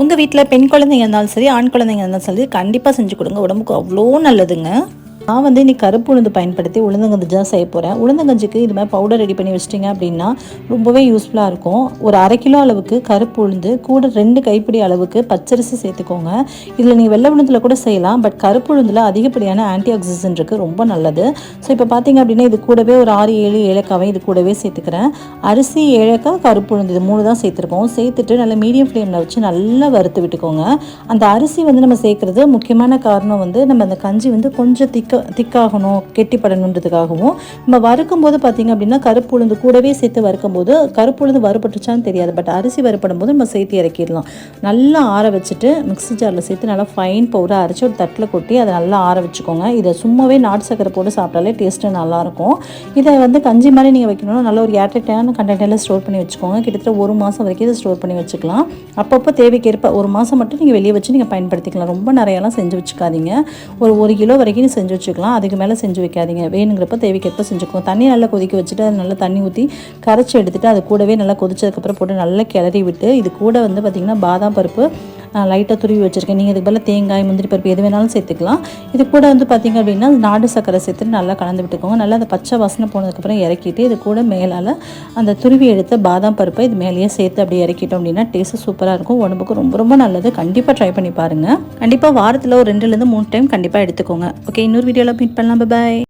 உங்கள் வீட்டில் பெண் குழந்தைங்க இருந்தாலும் சரி ஆண் குழந்தைங்க இருந்தாலும் சரி கண்டிப்பாக செஞ்சு கொடுங்க. உடம்புக்கு அவ்வளோ நல்லதுங்க. நான் வந்து இன்றைக்கி கருப்பு உளுந்து பயன்படுத்தி உளுந்தங்கஞ்சி தான் செய்ய போகிறேன் உளுந்தங்கஞ்சிக்கு இது மாதிரி பவுடர் ரெடி பண்ணி வச்சிட்டிங்க அப்படின்னா ரொம்பவே யூஸ்ஃபுல்லாக இருக்கும். ஒரு அரை கிலோ அளவுக்கு கருப்பு உளுந்து கூட ரெண்டு கைப்பிடி அளவுக்கு பச்சரிசி சேர்த்துக்கோங்க. இதில் நீங்கள் வெள்ளை உளுந்தில் கூட செய்யலாம் பட் கருப்பு உளுந்தில் அதிகப்படியான ஆன்டி ஆக்சிஜன் இருக்குது ரொம்ப நல்லது. ஸோ இப்போ பார்த்தீங்க அப்படின்னா இது கூடவே ஒரு ஆறு ஏழு ஏலக்காவை இது கூடவே சேர்த்துக்கிறேன். அரிசி ஏலக்காய் கருப்பு உளுந்து இது மூணு தான் சேர்த்துருக்கோம். சேர்த்துட்டு நல்லா மீடியம் ஃப்ளேமில் வச்சு நல்லா வறுத்து விட்டுக்கோங்க. அந்த அரிசி வந்து நம்ம சேர்க்குறது முக்கியமான காரணம் வந்து நம்ம அந்த கஞ்சி வந்து கொஞ்சம் திக்க திக்காகணும் கெட்டிப்படணுன்றதுக்காகவும். நம்ம வறுக்கும் போது பார்த்தீங்க அப்படின்னா கருப்பு உளுந்து கூடவே சேர்த்து வறுக்கும் போது கருப்பு உளுந்து வறுபட்டுச்சான்னு தெரியாது. பட் அரிசி வறுப்படும் போது நம்ம சேர்த்து இறக்கிடலாம். நல்லா ஆற வச்சுட்டு மிக்ஸி ஜாரில் சேர்த்து நல்லா ஃபைன் பவுடர் அரைச்சி ஒரு தட்டில் கொட்டி அதை நல்லா ஆற வச்சுக்கோங்க. இதை சும்மாவே நாட்டு சக்கரை போட்டு சாப்பிட்டாலே டேஸ்ட்டு நல்லாயிருக்கும். இதை வந்து கஞ்சி மாதிரி நீங்கள் வைக்கணும்னா நல்ல ஒரு ஏர்டைட்டான கண்டெய்னரில் ஸ்டோர் பண்ணி வச்சுக்கோங்க. கிட்டத்தட்ட ஒரு மாதம் வரைக்கும் இதை ஸ்டோர் பண்ணி வச்சுக்கலாம். அப்பப்போ தேவைக்கேற்ப ஒரு மாதம் மட்டும் நீங்கள் வெளியே வச்சு நீங்கள் பயன்படுத்திக்கலாம். ரொம்ப நிறையாலாம் செஞ்சு வச்சுக்காதீங்க. ஒரு ஒரு கிலோ வரைக்கும் செஞ்சு வச்சு வச்சுக்கலாம். அதுக்கு மேலே செஞ்சு வைக்காதீங்க. வேணுங்கிறப்ப தேவைக்கேற்ப செஞ்சுக்கோங்க. தண்ணி நல்லா கொதிக்க வச்சுட்டு அது நல்லா தண்ணி ஊற்றி கரைச்சி எடுத்துட்டு அது கூடவே நல்லா கொதிச்சதுக்கப்புறம் போட்டு நல்லா கிளறி விட்டு இது கூட வந்து பார்த்திங்கன்னா பாதாம் பருப்பு நான் லைட்டாக துருவி வச்சுருக்கேன். நீங்கள் இதுக்கு பதிலாக தேங்காய் முந்திரி பருப்பு எது வேணாலும் சேர்த்துக்கலாம். இது கூட வந்து பார்த்திங்க அப்படின்னா நாடு சக்கரை சேர்த்து நல்லா கலந்து விட்டுக்கோங்க. நல்லா அந்த பச்சை வாசனை போனதுக்கப்புறம் இறக்கிட்டு இது கூட மேலால் அந்த துருவி எடுத்த பாதாம் பருப்பை இது மேலேயே சேர்த்து அப்படி இறக்கிட்டோம் அப்படின்னா டேஸ்ட்டு சூப்பராக இருக்கும். உடம்புக்கு ரொம்ப ரொம்ப நல்லது. கண்டிப்பாக ட்ரை பண்ணி பாருங்கள் கண்டிப்பாக வாரத்தில் ஒரு ரெண்டுலேருந்து மூணு டைம் கண்டிப்பாக எடுத்துக்கோங்க. ஓகே இன்னொரு வீடியோவில் மீட் பண்ணலாம். பாய்